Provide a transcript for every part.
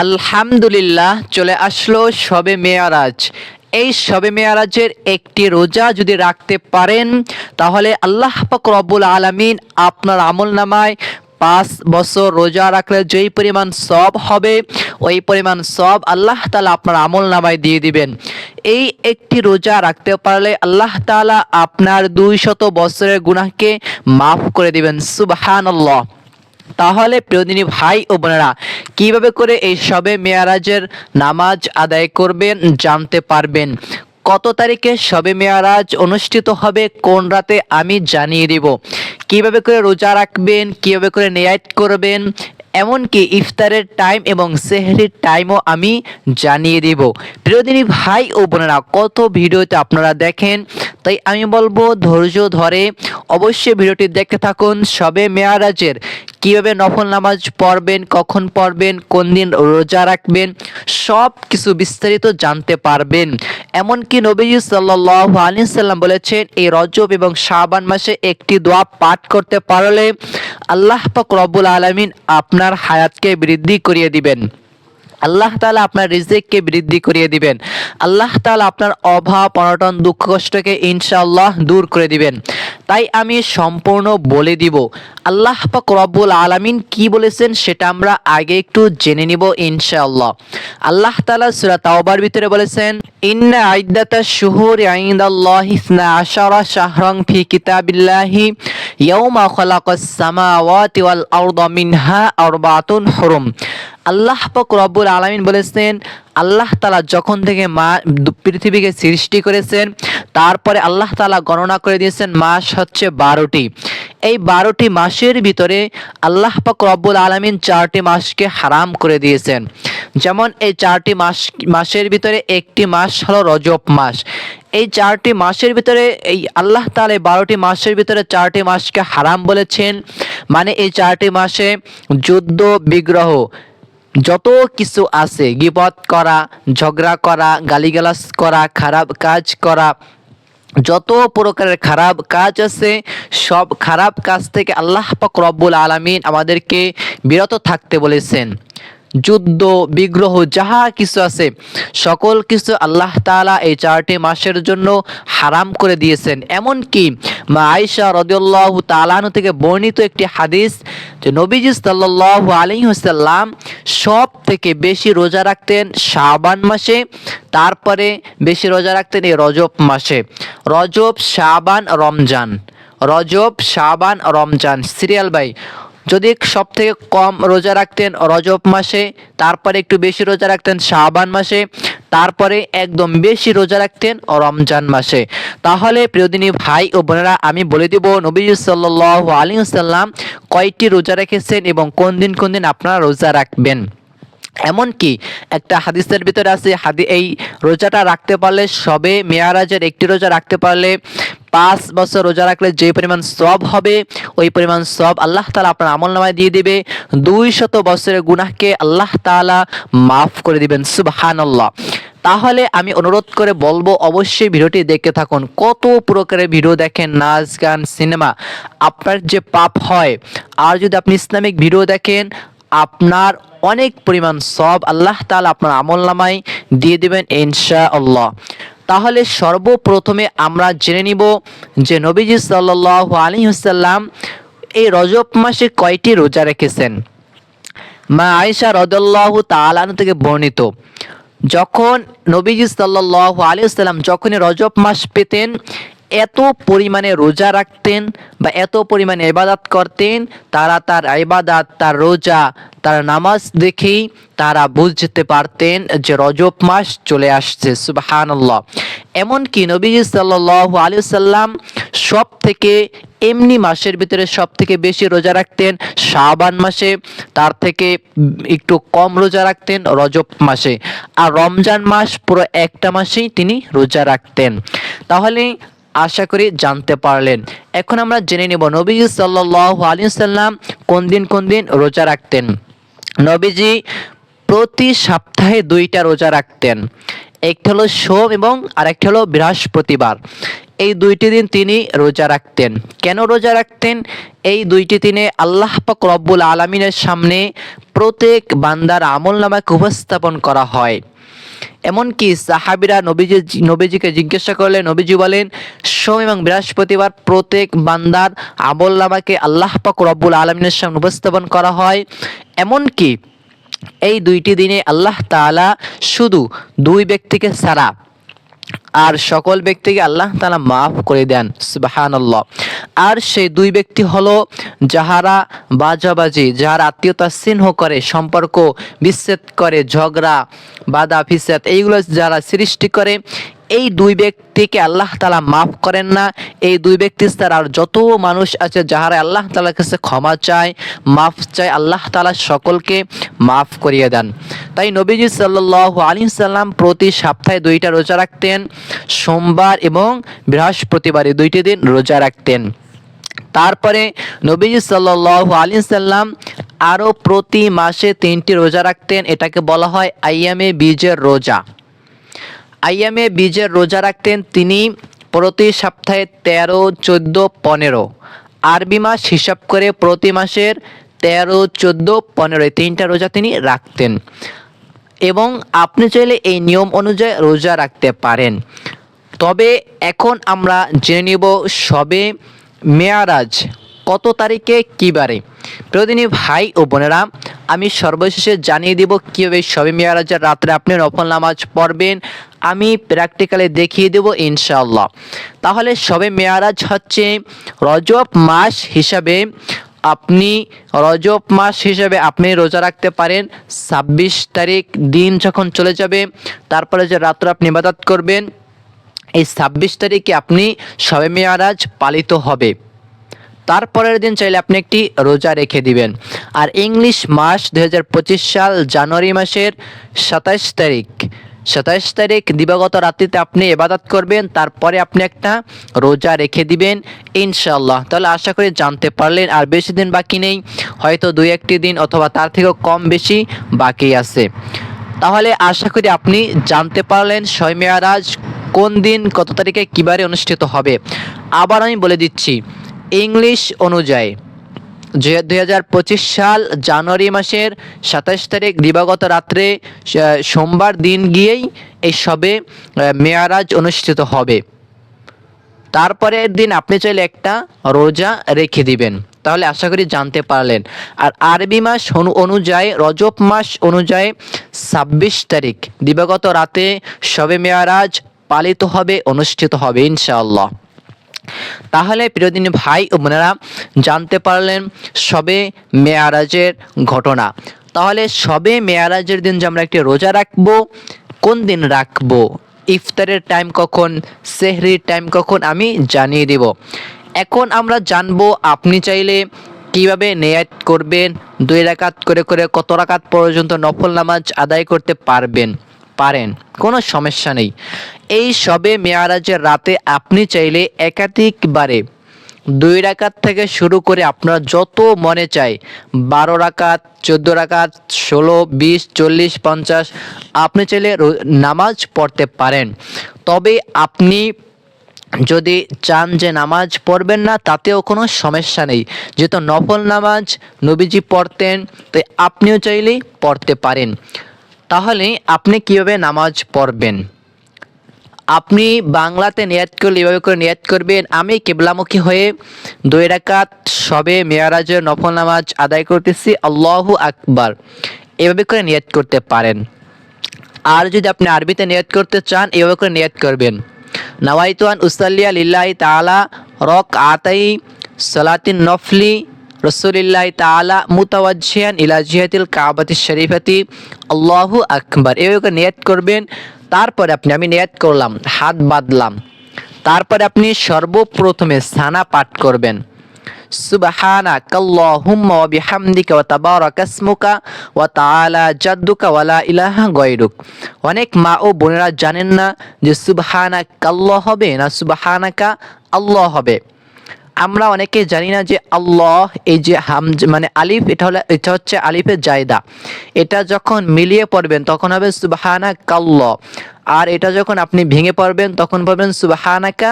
আলহামদুলিল্লাহ, চলে আসলো শবে মেয়ারাজ। এই শবে মেয়ারাজের একটি রোজা যদি রাখতে পারেন, তাহলে আল্লাহ পাক রব্বুল আলামিন আপনার আমল নামায় পাঁচ বছর রোজা রাখলে যেই পরিমাণ সব হবে, ওই পরিমাণ সব আল্লাহ তালা আপনার আমল নামায় দিয়ে দিবেন। এই একটি রোজা রাখতে পারলে আল্লাহ তাআলা আপনার দুই শত বছরের গুনাহকে মাফ করে দিবেন। সুবহানাল্লাহ। তাহলে প্রিয়দিনী ভাই ও বোনেরা, কীভাবে করে এই সবে মেয়ারাজের নামাজ আদায় করবেন জানতে পারবেন। কত তারিখে সবে মেয়ারাজ অনুষ্ঠিত হবে কোন রাতে আমি জানিয়ে দিব। কীভাবে করে রোজা রাখবেন, কীভাবে করে নেয়াত করবেন, এমনকি ইফতারের টাইম এবং সেহরির টাইমও আমি জানিয়ে দিব। প্রিয়দিনী ভাই ও বোনেরা, কত ভিডিওতে আপনারা দেখেন, তাই আমি বলব ধৈর্য ধরে অবশ্যই ভিডিওটি দেখতে থাকুন সবে মেয়ারাজের কীভাবে নফল নামাজ পড়বেন, কখন পড়বেন, কোন দিন রোজা রাখবেন সব কিছু বিস্তারিত জানতে পারবেন। এমনকি নবীজি সাল্লাহ আলী সাল্লাম বলেছেন, এই রজব এবং শাবান মাসে একটি দোয়া পাঠ করতে পারলে আল্লাহ পাক রব্বুল আলমিন আপনার হায়াতকে বৃদ্ধি করিয়ে দিবেন। আল্লাহ তালা আপনার রিজিককে বৃদ্ধি করিয়ে দিবেন। আল্লাহ তালা আপনার অভাব, অনটন, দুঃখ, কষ্টকে ইনশাআল্লাহ দূর করে দিবেন। তাই আমি সম্পূর্ণ বলে দিব, আল্লাহ পাক রব্বুল আলামিন কি বলেছেন সেটা আমরা আগে একটু জেনে নিব ইনশাআল্লাহ। আল্লাহ তালা সূরা তাওবার ভিতরে বলেছেন, ইন্না আইদ্দাতা শুহুরি ইনদাল্লাহি ইসনা আশারা শাহরান ফি কিতাবিল্লাহি, ইয়াউমা খালাকাস সামাওয়াতি ওয়াল আরদা মিনহা আরবাতুন হুরুম। আল্লাহ পাক রব্বুল আলামিন বলেছেন, আল্লাহ তালা যখন থেকে মা পৃথিবীকে সৃষ্টি করেছেন, তারপরে আল্লাহ তালা গণনা করে দিয়েছেন মাস হচ্ছে বারোটি। এই বারোটি মাসের ভিতরে আল্লাহ পাক রব্বুল আলমিন চারটি মাসকে হারাম করে দিয়েছেন। যেমন এই চারটি মাস, মাসের ভিতরে একটি মাস হলো রজব মাস। এই চারটি মাসের ভিতরে, এই আল্লাহ তালে বারোটি মাসের ভিতরে চারটি মাসকে হারাম বলেছেন। মানে এই চারটি মাসে যুদ্ধ, বিগ্রহ যত কিছু আছে, গিবত করা, ঝগড়া করা, গালিগালাজ করা, খারাপ কাজ করা, যত প্রকারের খারাপ কাজ আছে, সব খারাপ কাজ থেকে আল্লাহ পাক রব্বুল আলমিন আমাদেরকে বিরত থাকতে বলেছেন। যুদ্ধ, বিগ্রহ, যাহা কিছু আছে, সকল কিছু আল্লাহ তাআলা এই চারটি মাসের জন্য হারাম করে দিয়েছেন। এমনকি মা আয়েশা রদিউল্লাহ তালানু থেকে বর্ণিত একটি হাদিস যে নবীজি সাল্লাল্লাহু আলাইহি ওয়াসাল্লাম সব থেকে বেশি রোজা রাখতেন শাবান মাসে, তারপরে বেশি রোজা রাখতেন এই রজব মাসে। রজব শাবান রমজান। রজব শাবান রমজান। সিরিয়াল বাই যদি সব থেকে কম রোজা রাখতেন রজব মাসে, তারপরে একটু বেশি রোজা রাখতেন শাবান মাসে, তারপরে একদম বেশি রোজা রাখতেন রমজান মাসে। তাহলে প্রিয়দিনী ভাই ও বোনেরা, আমি বলে দিব, নবী সাল্লাহ আলী সাল্লাম কয়টি রোজা রেখেছেন এবং কোন দিন কোন দিন আপনারা রোজা রাখবেন? এমনকি একটা হাদিসের ভিতরে আছে, হাদি এই রোজাটা রাখতে পারলে সবে মেয়ারাজের একটি রোজা রাখতে পারলে পাঁচ বছর রোজা রাখলে যে পরিমাণ সব হবে, ওই পরিমাণ সব আল্লাহ তালা আপনার আমল নামায় দিয়ে দিবে। দুই শত বছরের গুনাহকে আল্লাহ তালা মাফ করে দিবেন, সুবহানাল্লাহ। তাহলে আমি অনুরোধ করে বলব, অবশ্যই ভিডিওটি দেখতে থাকুন। কত প্রকারের ভিডিও দেখেন, নাচ, গান, সিনেমা। আপনার যে পাপ হয়, আর যদি আপনি ইসলামিক ভিডিও দেখেন, আপনার অনেক পরিমাণ সব আল্লাহ তাআলা আপনার আমল নামায় দিয়ে দেবেন ইনশা আল্লাহ তাহলে সর্বপ্রথমে আমরা জেনে নিব যে নবীজি সাল্লাহ আলী হুসাল্লাম এই রজব মাসে কয়টি রোজা রেখেছেন? মা আয়েশা রদল্লাহ তালানু থেকে বর্ণিত, যখন নবীজি সাল্লাহ আলী সাল্লাম যখনই রজব মাস পেতেন এত পরিমাণে রোজা রাখতেন বা এত পরিমাণে ইবাদত করতেন, তারা তার ইবাদত, তার রোজা, তার নামাজ দেখেই তারা বুঝতে পারতেন যে রজব মাস চলে আসছে। সুবাহান্লাহ এমনকি নবীজি সাল্লাহ আলী সাল্লাম সব থেকে এমনি মাসের ভিতরে সব থেকে বেশি রোজা রাখতেন, শাবান মাসে তার থেকে একটু কম রোজা রাখতেন রজব মাসে। আর রমজান মাস পুরো একটা মাসেই তিনি রোজা রাখতেন। তাহলে আশা করি জানতে পারলেন। এখন আমরা জেনে নেব নবীজি সাল্লাহ আলী সাল্লাম কোন দিন কোন দিন রোজা রাখতেন। নবীজি প্রতি সপ্তাহে দুইটা রোজা রাখতেন। একটি হলো সোম এবং আরেকটি হলো বৃহস্পতিবার। এই দুইটি দিন তিনি রোজা রাখতেন। কেন রোজা রাখতেন? এই দুইটি দিনে আল্লাহ পাক রব্বুল আলমিনের সামনে প্রত্যেক বান্দার আমল নামাকে উপস্থাপন করা হয়। এমনকি সাহাবিরা নবীজি, নবীজিকে জিজ্ঞাসা করলে নবীজি বলেন, সোম এবং বৃহস্পতিবার প্রত্যেক বান্দার আমল নামাকে আল্লাহ পাক রব্বুল আলমিনের সামনে উপস্থাপন করা হয়। এমনকি এই দুইটি দিনে আল্লাহ তাআলা শুধু দুই ব্যক্তিকে ছাড়া আর সকল ব্যক্তিকে আল্লাহ তালা মাফ করে দেন সুবাহান আর সেই দুই ব্যক্তি হলো যাহারা বাজাবাজি, যাহারা আত্মীয়তা চিহ্ন করে, সম্পর্ক বিচ্ছেদ করে, ঝগড়া বাদা ফিসাদ এইগুলো যারা সৃষ্টি করে এই দুই ব্যক্তিকে আল্লাহ তালা মাফ করেন না। এই দুই ব্যক্তি ছাড়া আর যত মানুষ আছে যাহারা আল্লাহ তালার কাছে ক্ষমা চায়, মাফ চায়, আল্লাহ তালা সকলকে মাফ করিয়ে দেন। তাই নবীজি সাল্লাহ আলী সাল্লাম প্রতি সপ্তাহে দুইটা রোজা রাখতেন, সোমবার এবং বৃহস্পতিবার এই দুইটি দিন রোজা রাখতেন। তারপরে নবীজি সাল্লাহ আলী সাল্লাম আরও প্রতি মাসে তিনটি রোজা রাখতেন, এটাকে বলা হয় আইয়ামে বীজের রোজা। আইয়ামে বীজের রোজা রাখতেন তিনি প্রতি সপ্তাহে তেরো, চোদ্দ, পনেরো। আরবি মাস হিসাব করে প্রতি মাসের তেরো, চোদ্দ, পনেরো তিনটা রোজা তিনি রাখতেন। এবং আপনি চাইলে এই নিয়ম অনুযায়ী রোজা রাখতে পারেন। তবে এখন আমরা জেনে নিব সবে মেয়ারাজ কত তারিখে কী বারে। প্রতিদিনই ভাই ও বোনেরা, আমি সর্বশেষে জানিয়ে দিব কীভাবে সবে মেয়ারাজের রাত্রে আপনি নফল নামাজ পড়বেন আমি প্র্যাকটিক্যালি দেখিয়ে দেব ইনশাআল্লাহ। তাহলে সবে মেয়ারাজ হচ্ছে রজব মাস হিসাবে আপনি রজব মাস হিসেবে আপনি রোজা রাখতে পারেন। ছাব্বিশ তারিখ দিন যখন চলে যাবে, তারপরে যে রাত্র আপনি ইবাদত করবেন, এই ছাব্বিশ তারিখে আপনি সবে মেয়ারাজ পালিত হবে। তারপরের দিন চাইলে আপনি একটি রোজা রেখে দিবেন। আর ইংলিশ মাস দু হাজার পঁচিশ সাল জানুয়ারি মাসের সাতাশ তারিখ সাতাশ তারিখ দিবাগত রাত্রিতে আপনি এবাদত করবেন, তারপরে আপনি একটা রোজা রেখে দিবেন ইনশাল্লাহ তাহলে আশা করি জানতে পারলেন, আর বেশি দিন বাকি নেই, হয়তো দুই একটি দিন অথবা তার থেকেও কম বেশি বাকি আছে। তাহলে আশা করি আপনি জানতে পারলেন ছয় মেয়ারাজ কোন দিন, কত তারিখে কিবারে অনুষ্ঠিত হবে। আবার আমি বলে দিচ্ছি, ইংলিশ অনুযায়ী। দুই হাজার পঁচিশ সাল জানুয়ারি মাসের সাতাশ তারিখ দিবাগত রাত্রে সোমবার দিন গিয়েই এই সবে মেয়ারাজ অনুষ্ঠিত হবে। তারপরের দিন আপনি চাইলে একটা রোজা রেখে দিবেন। তাহলে আশা করি জানতে পারলেন। আর আরবি মাস অনু- অনুযায়ী, রজব মাস অনুযায়ী ছাব্বিশ তারিখ, দিবাগত রাতে সবে মেয়ারাজ পালিত হবে, অনুষ্ঠিত হবে, ইনশাআল্লাহ। তাহলে প্রিয়দিনী ভাই ও বোনেরা জানতে পারলেন সবে মেয়ারাজের ঘটনা। তাহলে সবে মেয়ারাজের দিন যে আমরা একটি রোজা রাখব, কোন দিন রাখব? ইফতারের টাইম কখন? সেহরির টাইম কখন? আমি জানিয়ে দেব। এখন আমরা জানব আপনি চাইলে কীভাবে নেয়াত করবেন, দুই রাকাত করে করে কত রাকাত পর্যন্ত নফল নামাজ আদায় করতে পারবেন। পারেন, কোনো সমস্যা নেই। এই সবে মেয়ারাজের রাতে আপনি চাইলে একাধিকবারে দুই রাকাত থেকে শুরু করে আপনার যত মনে চায়, বারো রাকাত, চোদ্দ রাকাত, ষোলো, বিশ, চল্লিশ, পঞ্চাশ, আপনি চাইলে নামাজ পড়তে পারেন। তবে আপনি যদি চান যে নামাজ পড়বেন না, তাতেও কোনো সমস্যা নেই। যেহেতু নফল নামাজ নবীজি পড়তেন, তাই আপনিও চাইলেই পড়তে পারেন। তাহলে আপনি কীভাবে নামাজ পড়বেন? আপনি বাংলাতে নিয়াত করলে এভাবে করে নিয়াত করবেন, আমি কেবলামুখী হয়ে দুই রাকাত সবে মেয়ারাজের নফল নামাজ আদায় করতেছি, আল্লাহু আকবার। এভাবে করে নিয়াত করতে পারেন। আর যদি আপনি আরবিতে নিয়াত করতে চান, এভাবে করে নিয়াত করবেন। নওয়াইতুয়ান উসাল্লিয়া লিল্লাহি তাআলা রক আতাই সালাতিন নফলি রসুলিল্লাহ তালা মুতাওয়াজ্জিহান ইলা জিহাতিল কাবাতি শরীফাতি আল্লাহু আকবার এভাবে নিয়ত করবেন তারপরে আপনি আমি নিয়ত করলাম হাত বাঁধলাম তারপরে আপনি সর্বপ্রথমে সানা পাঠ করবেন ওয়া তাবারাকা ইসমুকা ওয়া তাআলা জাদ্দুকা ওয়া লা ইলাহা গায়রুক অনেক মা ও বোনেরা জানেন না যে সুবহানাক আল্লাহ হবে না সুবহানাকা আল্লাহ হবে আমরা অনেকে জানি না যে আল্লাহ, এই যে হাম মানে আলিফ, এটা হলো, এটা হচ্ছে আলিফের জায়দা। এটা যখন মিলিয়ে পড়বেন, তখন হবে সুবাহানা কাল্লাহ আর এটা যখন আপনি ভেঙে পড়বেন, তখন পড়বেন সুবহানাকা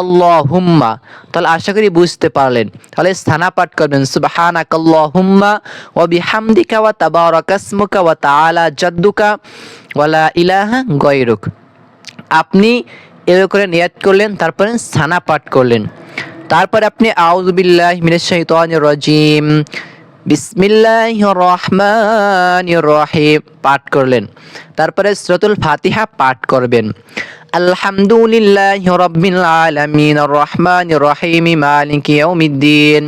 আল্লাহুম্মা। তাহলে আশা করি বুঝতে পারলেন। তাহলে স্থানা পাঠ করবেন সুবহানাক আল্লাহুম্মা ওয়া বিহামদিকা ওয়া তাবারাকাসমুকা ওয়া তাআলা জাদ্দুকা ওয়ালা ইলাহা গায়রুক। আপনি এভাবে করে নিয়াত করলেন, তারপরে সানা পাঠ করলেন। তারপরে আপনি আউযুবিল্লাহ মিনাশ শাইতানির রাজিম। বিসমিল্লাহির রহমানির রহিম। পাঠ করলেন। তারপরে সূরাতুল ফাতিহা পাঠ করবেন। আলহামদুলিল্লাহি রাব্বিল আলামিন। আর রহমানির রহিম। মালিকি ইয়াউমিদ্দিন।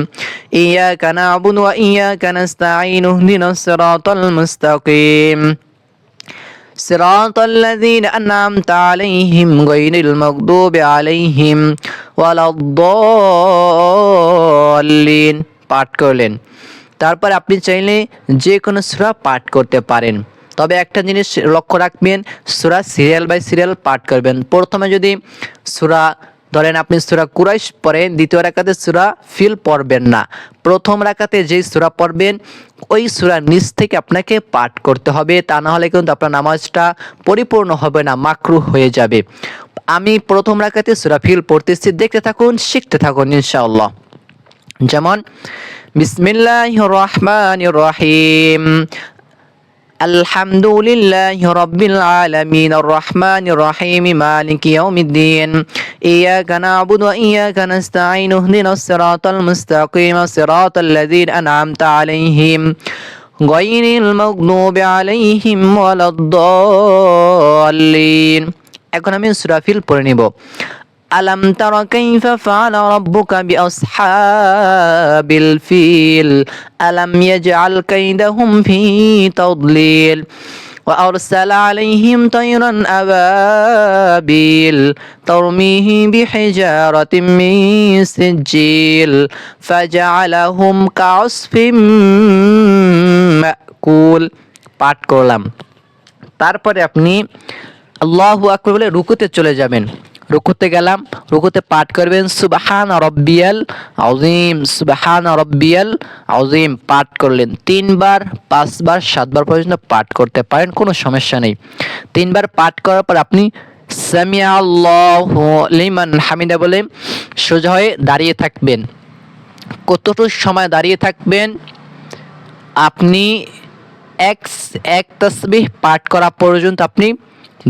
ইয়াকা না'বুদু ওয়া ইয়াকা নাস্তাঈন। ইহদিনাস সিরাতাল মুস্তাকিম। صراط الذين أنعمت عليهم غير المغضوب عليهم ولا الضالين পাঠ করলেন তারপর আপনি চাইলে যে কোনো সূরা পাঠ করতে পারেন তবে একটা জিনিস লক্ষ্য রাখবেন সূরা সিরিয়াল বাই সিরিয়াল পাঠ করবেন প্রথমে যদি সূরা ধরেন আপনি সুরা কুরাইশ পড়েন, দ্বিতীয় রাকাতে সুরা ফিল পড়বেন না। প্রথম রাকাতে যেই সুরা পড়বেন, ওই সূরা নিচ থেকে আপনাকে পাঠ করতে হবে। তা না হলে কিন্তু আপনার নামাজটা পরিপূর্ণ হবে না মাকরু হয়ে যাবে। আমি প্রথম রাকাতে সুরা ফিল পড়তেছি, দেখতে থাকুন, শিখতে থাকুন ইনশাআল্লাহ। যেমন, বিসমিল্লাহির রহমানির রহিম الحمد لله رب العالمين الرحمن الرحيم مالك يوم الدين إياك نعبد وإياك نستعين اهدنا الصراط المستقيم صراط الذين أنعمت عليهم غير المغضوب عليهم ولا الضالين এখন আমি সুরাফিল পড়ে নিব ألم تر كيف فعل ربك بأصحاب الفيل ألم يجعل كيدهم في تضليل وأرسل عليهم طيرا أبابيل ترميهم بحجارة من سجيل فجعلهم كعصف مأكول পাঠ করলাম তারপরে আপনি আল্লাহু আকবার বলে রুকুতে চলে যাবেন রুকুতে গেলাম, রুকুতে পাঠ করবেন, সুবাহান রব্বিয়াল আউজিম সুবাহান রব্বিয়াল আউজিম পাঠ করলেন তিনবার, পাঁচবার, সাতবার পর্যন্ত পাঠ করতে পারেন, কোনো সমস্যা নেই। তিনবার পাঠ করার পর আপনি সামিয়া হামিদা বলে সোজা হয়ে দাঁড়িয়ে থাকবেন। কতটুকু সময় দাঁড়িয়ে থাকবেন? আপনি এক এক তসবিহ পাঠ করা পর্যন্ত আপনি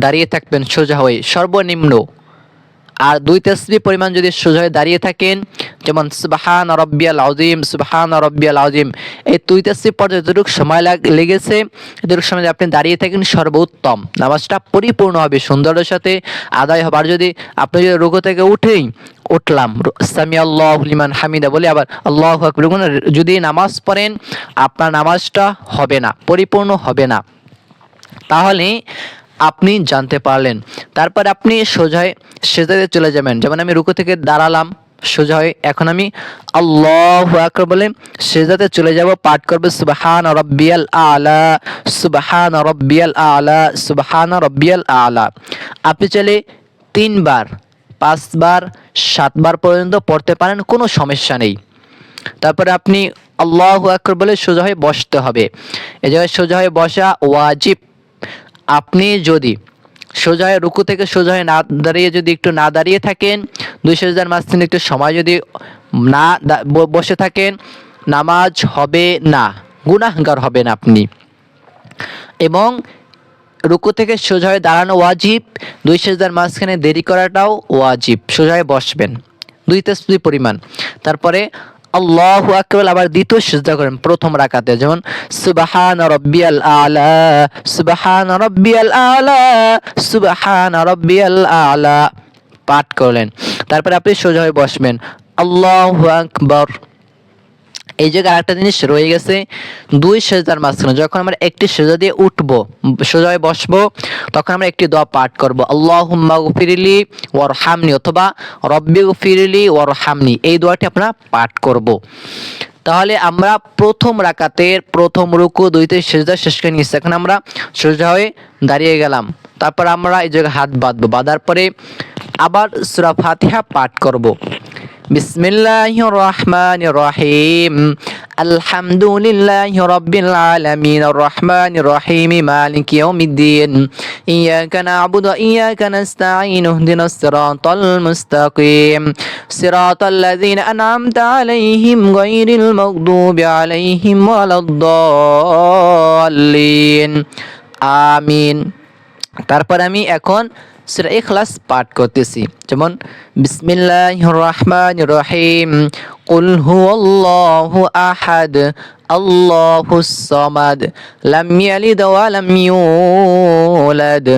দাঁড়িয়ে থাকবেন সোজা হয়ে। সর্বনিম্ন আর দুই তসবি পরিমাণ যদি সোজা হয়ে দাঁড়িয়ে থাকেন, যেমন সুবাহান রব্বিয়াল আউজিম সুবাহান রব্বিয়াল আউজিম এই দুই তসবি পর যতটুকু সময় লাগ লেগেছে এতটুকু সময় আপনি দাঁড়িয়ে থাকেন সর্বোত্তম। নামাজটা পরিপূর্ণ হবে সুন্দরের সাথে। আদায় হবার যদি আপনি যদি রোগ থেকে উঠেই উঠলাম সামি আল্লাহ হামিদা বলে আবার আল্লাহ যদি নামাজ পড়েন, আপনার নামাজটা হবে না, পরিপূর্ণ হবে না। তাহলে আপনি জানতে পারলেন। তারপর আপনি সোজায় সেজাতে চলে যাবেন। যেমন আমি রুকু থেকে দাঁড়ালাম সোজা হয়ে এখন আমি আল্লাহ আকবর বলে সেজাতে চলে যাব, পাঠ করবে, সুবাহান রব্বিয়াল আলা, সুবাহান রব্বিয়াল আলা, সুবাহান রব্বিয়াল আলা। আপনি চাইলে তিনবার, পাঁচবার, সাতবার পর্যন্ত পড়তে পারেন, কোনো সমস্যা নেই। তারপরে আপনি আল্লাহ আকবর বলে সোজা হয়ে বসতে হবে। এ জায়গায় সোজা হয়ে বসা ওয়াজিব। আপনি যদি সোজা রুকু থেকে সোজা হয়ে না দাঁড়িয়ে যদি একটু না দাঁড়িয়ে থাকেন, দুই সেজদার মাঝখানে একটু সময় যদি না বসে থাকেন, নামাজ হবে না, গুনাহগার হবেন আপনি। এবং রুকু থেকে সোজা হয়ে দাঁড়ানো ওয়াজিব, দুই সেজদার মাঝখানে দেরি করাটাও ওয়াজিব সোজা হয়ে বসবেন। দুই তেসবি পরিমাণ। তারপরে আল্লাহ আকবর আবার দ্বিতীয় সিজদা করেন প্রথম রাকাতে, যেমন সুবাহান রব্বিয়াল আলা, সুবাহান রব্বিয়াল আলা, সুবাহান রব্বিয়াল আলা পাঠ করলেন। তারপরে আপনি সোজা হয়ে বসবেন। আল্লাহ আকবর। এই জায়গায় আরেকটা জিনিস রয়ে গেছে, দুই সেজদার মাঝখানে, যখন আমরা একটি সেজা দিয়ে উঠবো সোজা হয়ে বসবো, তখন আমরা একটি দোয়া পাঠ করব আল্লাহ গফিরিলি ওয়ার হামনি অথবা রব্বি গফিরিলি ওর হামনি এই দোয়াটি আমরা পাঠ করব। তাহলে আমরা প্রথম রাকাতের প্রথম রুকু, দুইতে সেজদা শেষ করে নিয়েছি এখন আমরা সোজা হয়ে দাঁড়িয়ে গেলাম তারপর আমরা এই জায়গায় হাত বাঁধবো বাঁধার পরে আবার সুরা ফাতিহা পাঠ করব। বিসমিল্লাহ রহমান রহিম। আলহামদুলিল্লাহ রব্বিল আলামিন। রহমান রহিম। মালিক ইয়াউমিদ্দিন। ইয়াকা না'বুদু ওয়া ইয়াকা নাস্তাঈন। ইহদিনাস সিরাতাল মুস্তাকিম। সিরাতাল লাযিনা আন'আমতা আলাইহিম গায়রিল মাগদুবি আলাইহিম ওয়ালাদ আমিন। তারপর আমি এখন সুরা এখলাস পাঠ করতেছি। যেমন বিসমিল্লাহ রহমান রহিম কুল হুয়াল্লাহু আহাদ আল্লাহুস সামাদ, লাম ইয়ালিদ ওয়া লাম ইউলাদ,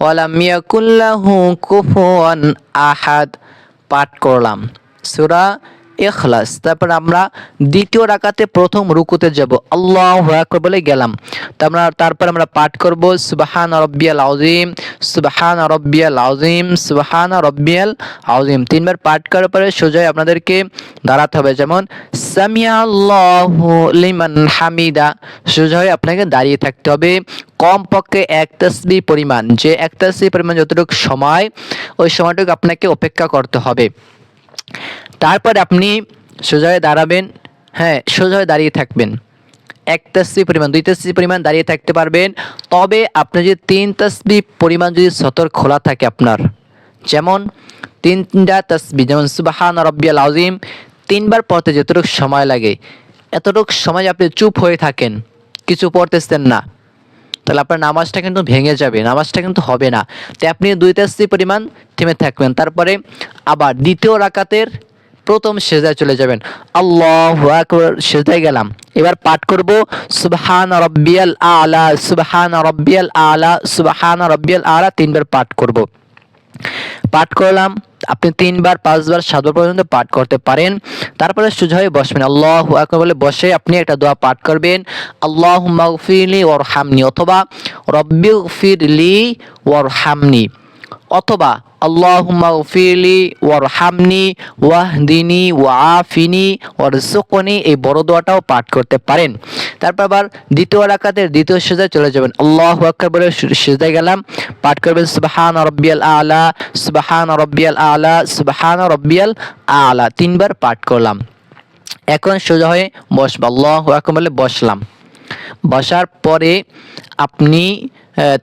ওয়া লাম ইয়াকুল লাহু কুফুয়ান আহাদ। পাঠ করলাম। সূরা ইখলাস, তারপর আমরা দ্বিতীয় রাকাতে প্রথম রুকুতে যাব। আল্লাহ আকবার বলে গেলাম। তারপর তারপর আমরা পাঠ করব, সুবহান রব্বিয়াল আযীম, সুবাহান রব্বিয়াল আযীম, সুবাহান রব্বিয়াল আযীম। তিনবার পাঠ করার পরে সোজাই আপনাদেরকে দাঁড়াতে হবে। যেমন সামিয়া আল্লাহু লিমান হামিদা। সোজা হয়ে আপনাকে দাঁড়িয়ে থাকতে হবে। কমপক্ষে এক তাসবি পরিমাণ। যে এক তাসবি পরিমাণ যতটুকু সময়, ওই সময়টুকু আপনাকে অপেক্ষা করতে হবে। তারপর আপনি সোজা দাঁড়াবেন হ্যাঁ সোজা হয়ে দাঁড়িয়ে থাকবেন। এক তাসবি পরিমাণ, দুই তাসবি পরিমাণ দাঁড়িয়ে থাকতে পারবেন। তবে আপনি যদি তিন তাসবি পরিমাণ যদি সতর খোলা থাকে আপনার, যেমন তিনটা তাসবি যেমন সুবাহান রব্বিয়াল আজিম তিনবার পড়তে যতটুকু সময় লাগে, এতটুকু সময় আপনি চুপ হয়ে থাকেন, কিছু পড়তেছেন না, তাহলে আপনার নামাজটা কিন্তু ভেঙে যাবে, নামাজটা কিন্তু হবে না। তাই আপনি দুই তাসবি পরিমাণ থেমে থাকবেন। তারপরে আবার দ্বিতীয় রাকাতের প্রথম সেজায় চলে যাবেন। আল্লাহ সেজায় গেলাম। এবার পাঠ করব, সুবহান রব্বিয়াল আলা, সুবহান রব্বিয়াল আলা, সুবহান রব্বিয়াল আলা তিনবার পাঠ করব। পাঠ করলাম, আপনি তিনবার, পাঁচবার, সাতবার পর্যন্ত পাঠ করতে পারেন। তারপরে সোজা হয়ে বসবেন। আল্লাহ বলে বসে আপনি একটা দোয়া পাঠ করবেন। আল্লাহ মাগফিরলি ওর হামনি অথবা রব্বি ফিরলি ওর হামনি অথবা আল্লাহুম্মা গফিরলি ওয়ারহামনি ওয়াহদিনি ওয়াআফিনি ওয়ারজুকনি এই বড় দোয়াটাও পাঠ করতে পারেন। তারপর আবার দ্বিতীয় রাকাতের দ্বিতীয় সেজায় চলে যাবেন। আল্লাহু আকবার বলে সেজায় গেলাম। পাঠ করবেন, সুবহান রব্বিয়াল আলা, সুবহান রব্বিয়াল আলা, সুবহান রব্বিয়াল আলা। তিনবার পাঠ করলাম। এখন সোজা হয়ে বসবো। আল্লাহু আকবার বলে বসলাম। বসার পরে আপনি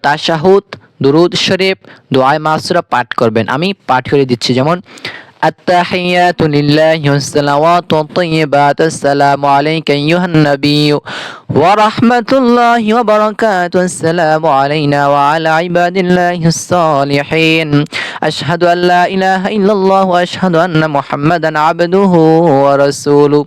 তাশাহুদ দুরুদ শরীফ দোয়ায় মাসুরা পাঠ করবেন আমি পাঠ করে দিচ্ছি যেমন التحيات لله والصلوات والطيبات السلام عليك أيها النبي ورحمة الله وبركاته السلام علينا وعلى عباد الله الصالحين أشهد أن لا إله إلا الله وأشهد أن محمدا عبده ورسوله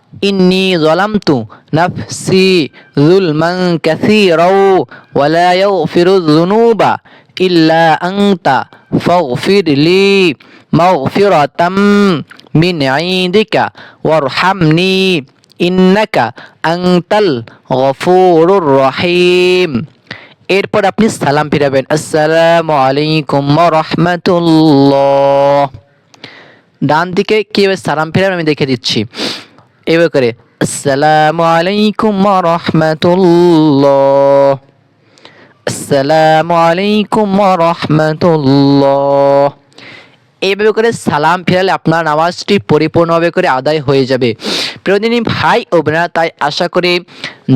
ইন্নি যালামতু নাফসি যুলমান কাসীরাও ওয়া লা ইয়াগফিরু যুনুবা ইল্লা আনতা ফাগফির লি মাগফিরাতাম মিন ইনদিকা ওয়ারহামনি ইন্নাকা আনতাল গফুরুর রহিম। এরপর আপনি সালাম ফিরাবেন। আসসালামু আলাইকুম রহমতুল্লাহ। ডান দিকে কীভাবে সালাম ফিরাবেন আমি দেখে দিচ্ছি। এভাবে করে, আসসালামু আলাইকুম রহমতুল্লাহ। আসসালামু আলাইকুম রহমতুল্লাহ। এইভাবে করে সালাম ফেরালে আপনার নামাজটি পরিপূর্ণভাবে করে আদায় হয়ে যাবে। প্রিয়দিনী ভাই ও বোনেরা, তাই আশা করি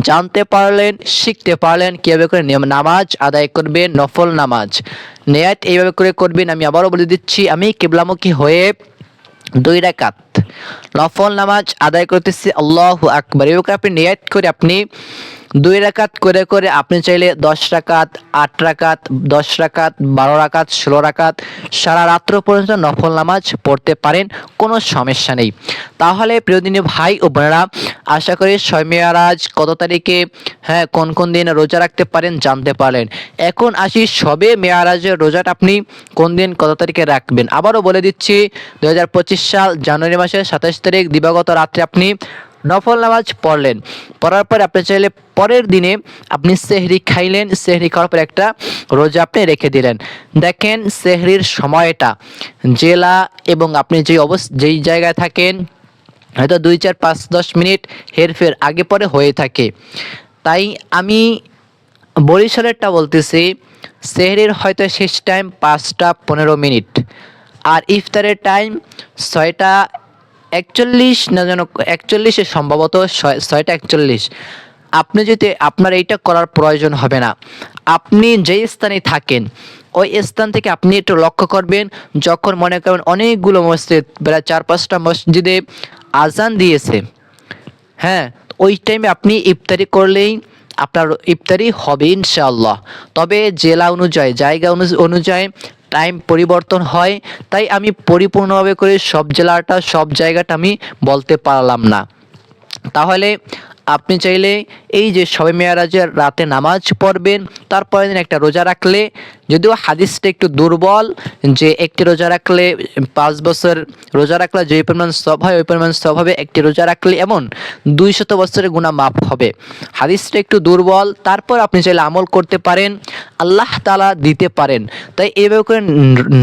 জানতে পারলেন, শিখতে পারলেন কীভাবে করে নামাজ আদায় করবেন নফল নামাজ। নেয়াত এইভাবে করে করবেন, আমি আবারও বলে দিচ্ছি, আমি কেবলামুখী হয়ে দুই রাকাত। নফল নামাজ আদায় করতেছি আল্লাহ আকবর। এভাবে আপনি নিয়াত করে আপনি দুই রাকাত করে করে আপনি চাইলে দশ রাকাত, আট রাকাত, দশ রাকাত, বারো রাকাত, ষোলো রাকাত, সারা রাত্র পর্যন্ত নফল নামাজ পড়তে পারেন, কোনো সমস্যা নেই। তাহলে প্রিয়দিনী ভাই ও বোনেরা, আশা করি ছয় মেয়ারাজ কত তারিখে হ্যাঁ কোন কোন দিন রোজা রাখতে পারেন জানতে পারলেন। এখন আসি সবে মেয়ারাজের রোজাটা আপনি কোন দিন কত তারিখে রাখবেন? আবারও বলে দিচ্ছি দু হাজার পঁচিশ সাল জানুয়ারি মাসের সাতাশ তারিখ দিবাগত রাত্রে আপনি নফল নামাজ পড়লেন। পড়ার পরে আপনি চাইলে পরের দিনে আপনি সেহরি খাইলেন, সেহরি খাওয়ার পর একটা রোজা আপনি রেখে দিলেন। দেখেন সেহরির সময়টা। জেলা এবং আপনি যেই অবস, যেই জায়গায় থাকেন, হয়তো দুই চার পাঁচ দশ মিনিট হেরফের আগে পরে হয়ে থাকে। তাই আমি বরিশালেরটা বলতেছি, সেহরির হয়তো শেষ টাইম পাঁচটা পনেরো মিনিট। আর ইফতারের টাইম ছয়টা একচল্লিশ না যেন একচল্লিশে সম্ভবত ছয়- ছয়টা একচল্লিশ। আপনি যদি আপনার এইটা করার প্রয়োজন হবে না, আপনি যেই স্থানে থাকেন, ওই স্থান থেকে আপনি একটু লক্ষ্য করবেন, যখন মনে করেন অনেকগুলো মসজিদ, প্রায় চার পাঁচটা মসজিদে আজান দিয়েছে। হ্যাঁ ওই টাইমে আপনি ইফতারি করলেই আপনার ইফতারি হবে ইনশাআল্লাহ। তবে জেলা অনুযায়ী, জায়গা অনু- অনুযায়ী টাইম পরিবর্তন হয়, তাই আমি পরিপূর্ণভাবে করে সব জেলাটা, সব জায়গাটা আমি বলতে পারলাম না। তাহলে আপনি চাইলে এই যে সবে মেয়ারাজের রাতে নামাজ পড়বেন, তারপরের দিন একটা রোজা রাখলে, যদিও হাদিসটা একটু দুর্বল যে একটি রোজা রাখলে পাঁচ বছর রোজা রাখলে যে পরিমাণ সব হয়, ওই পরিমাণ সব হবে, একটি রোজা রাখলে এমন দুই শত বছরের গুণা মাফ হবে। হাদিসটা একটু দুর্বল, তারপর আপনি চাইলে আমল করতে পারেন, আল্লাহ তালা দিতে পারেন। তাই এইভাবে করে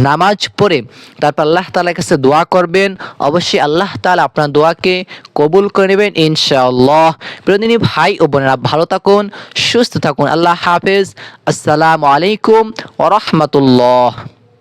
নামাজ পড়ে, তারপর আল্লাহ তালার কাছে দোয়া করবেন, অবশ্যই আল্লাহ তালা আপনার দোয়াকে কবুল করে নেবেন, ইনশাআল্লাহ। প্রতিদিনই ভাই ও বোনেরা ভালো থাকুন সুস্থ থাকুন। আল্লাহ হাফেজ। আসসালামু আলাইকুম ওরহমতুল্লাহ